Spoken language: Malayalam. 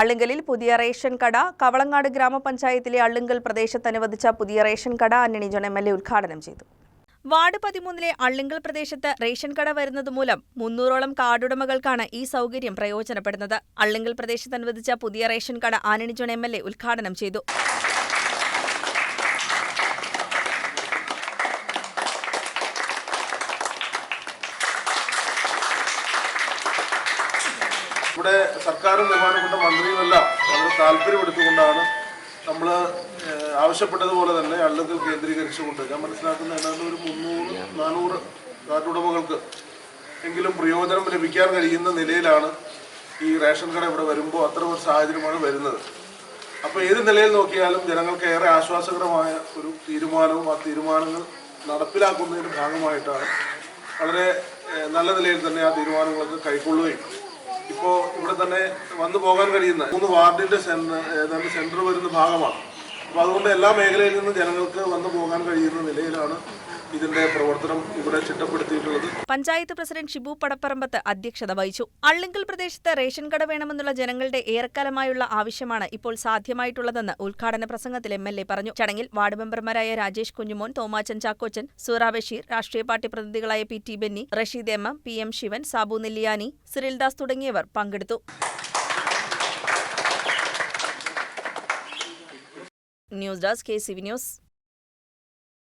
അള്ളുങ്കലിൽ പുതിയ റേഷൻ കട കവളങ്ങാട് ഗ്രാമപഞ്ചായത്തിലെ അള്ളുങ്കൽ പ്രദേശത്ത് അനുവദിച്ച പുതിയ റേഷൻ കട Antony John M L A ഉദ്ഘാടനം ചെയ്തു. വാർഡ് പതിമൂന്നിലെ അള്ളിങ്കൽ പ്രദേശത്ത് റേഷൻ കട വരുന്നതുമൂലം മുന്നൂറോളം കാർഡുടമകൾക്കാണ് ഈ സൗകര്യം പ്രയോജനപ്പെടുന്നത്. അള്ളിങ്കൽ പ്രദേശത്ത് അനുവദിച്ച പുതിയ റേഷൻ കട Antony John M L A ഉദ്ഘാടനം ചെയ്തു. ഇവിടെ സർക്കാരും ബഹുമാനപ്പെട്ട മന്ത്രിയുമെല്ലാം വളരെ താല്പര്യമെടുത്തുകൊണ്ടാണ് നമ്മൾ ആവശ്യപ്പെട്ടതുപോലെ തന്നെ അള്ളുകൾ കേന്ദ്രീകരിച്ചുകൊണ്ട് ഞാൻ മനസ്സിലാക്കുന്ന ഏതാണ്ട് ഒരു മുന്നൂറ് നാനൂറ് കാർഡുടമകൾക്ക് എങ്കിലും പ്രയോജനം ലഭിക്കാൻ കഴിയുന്ന നിലയിലാണ് ഈ റേഷൻ കട ഇവിടെ വരുമ്പോൾ അത്ര ഒരു സാഹചര്യമാണ് വരുന്നത്. അപ്പോൾ ഏത് നിലയിൽ നോക്കിയാലും ജനങ്ങൾക്ക് ഏറെ ആശ്വാസകരമായ ഒരു തീരുമാനവും ആ തീരുമാനങ്ങൾ നടപ്പിലാക്കുന്നതിന്റെ ഭാഗമായിട്ടാണ് വളരെ നല്ല നിലയിൽ തന്നെ ആ തീരുമാനങ്ങളൊക്കെ കൈക്കൊള്ളുകയും ഇപ്പോൾ ഇവിടെ തന്നെ വന്നു പോകാൻ കഴിയുന്ന മൂന്ന് സെന്റർ ഏതാണ്ട് സെന്റർ വരുന്ന ഭാഗമാണ്. അപ്പോൾ അതുകൊണ്ട് എല്ലാ മേഖലയിൽ നിന്നും ജനങ്ങൾക്ക് വന്നു പോകാൻ കഴിയുന്ന നിലയിലാണ് ഇതിന്റെ പ്രവർത്തനം ഇവിടെ ചിട്ടപ്പെടുത്തിയിട്ടുള്ളത് പഞ്ചായത്ത് പ്രസിഡന്റ് ഷിബു പടപ്പറമ്പത്ത് അധ്യക്ഷത വഹിച്ചു. അള്ളിങ്കൽ പ്രദേശത്ത് റേഷൻ കട വേണമെന്നുള്ള ജനങ്ങളുടെ ഏറെക്കാലമായുള്ള ആവശ്യമാണ് ഇപ്പോൾ സാധ്യമായിട്ടുള്ളതെന്ന് ഉദ്ഘാടന പ്രസംഗത്തിൽ എം എൽ എ പറഞ്ഞു. ചടങ്ങിൽ വാർഡ് മെമ്പർമാരായ രാജേഷ് കുഞ്ഞുമോൻ തോമാച്ചൻ ചാക്കോച്ചൻ സൂറ ബഷീർ രാഷ്ട്രീയ party പ്രതിനിധികളായ P T Benny Rasheed M P M Sivan Sabu Nelliyani Cirildas തുടങ്ങിയവർ പങ്കെടുത്തു. News desk K C V news.